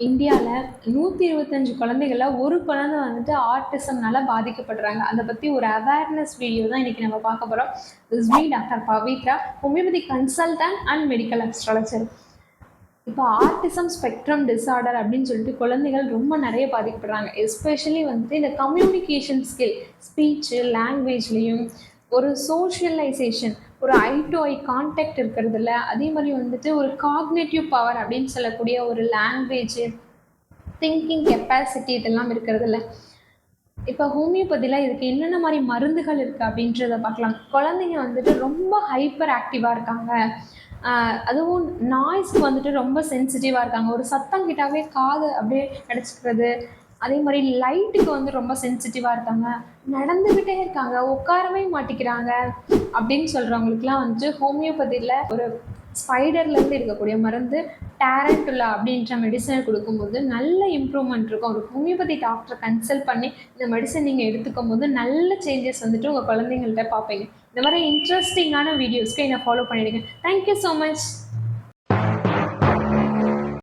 இந்தியாவில் நூற்றி இருபத்தஞ்சு குழந்தைகளில் ஒரு குழந்தை வந்துட்டு ஆர்டிசம்னால பாதிக்கப்படுறாங்க. அதை பற்றி ஒரு அவேர்னஸ் வீடியோ தான் இன்றைக்கி நம்ம பார்க்க போகிறோம் is me doctor Pavithra homeopathy consultant and medical astrologer இப்போ ஆர்டிசம் ஸ்பெக்ட்ரம் டிஸார்டர் அப்படின்னு சொல்லிட்டு குழந்தைகள் ரொம்ப நிறைய பாதிக்கப்படுறாங்க. எஸ்பெஷலி வந்துட்டு இந்த கம்யூனிகேஷன் ஸ்கில் ஸ்பீச்சு லாங்குவேஜ்லேயும் ஒரு சோஷியலைசேஷன் ஒரு ஐ டு ஐ கான்டாக்ட் இருக்கிறது அதே மாதிரி வந்துட்டு ஒரு காக்னேட்டிவ் பவர் அப்படின்னு சொல்லக்கூடிய ஒரு லாங்குவேஜ் திங்கிங் கெப்பாசிட்டி இதெல்லாம் இருக்கிறது இப்போ ஹோமியோபதியில் இதுக்கு என்னென்ன மாதிரி மருந்துகள் இருக்குது அப்படின்றத பார்க்கலாம். குழந்தைங்க வந்துட்டு ரொம்ப ஹைப்பர் ஆக்டிவாக இருக்காங்க அதுவும் நாய்ஸ்க்கு வந்துட்டு ரொம்ப சென்சிட்டிவாக இருக்காங்க. ஒரு சத்தம் கிட்டாவே காது அப்படியே அடைச்சிக்கிறது அதே மாதிரி லைட்டுக்கு வந்து ரொம்ப சென்சிட்டிவாக இருக்காங்க நடந்துக்கிட்டே இருக்காங்க உட்காரவே மாட்டிக்கிறாங்க அப்படின்னு சொல்கிறவங்களுக்குலாம் வந்துட்டு ஹோமியோபதியில் ஒரு ஸ்பைடர்லேருந்து இருக்கக்கூடிய மருந்து டேரண்ட்டுலா அப்படின்ற மெடிசனை கொடுக்கும்போது நல்ல இம்ப்ரூவ்மெண்ட் இருக்கும். ஒரு ஹோமியோபதி டாக்டரை கன்சல்ட் பண்ணி இந்த மெடிசன் நீங்கள் எடுத்துக்கும் போது நல்ல சேஞ்சஸ் வந்துட்டு உங்கள் குழந்தைங்கள்ட்ட பார்ப்பீங்க. இந்த மாதிரி இன்ட்ரெஸ்டிங்கான வீடியோஸ்க்கு என்னை ஃபாலோ பண்ணிடுங்க. Thank you so much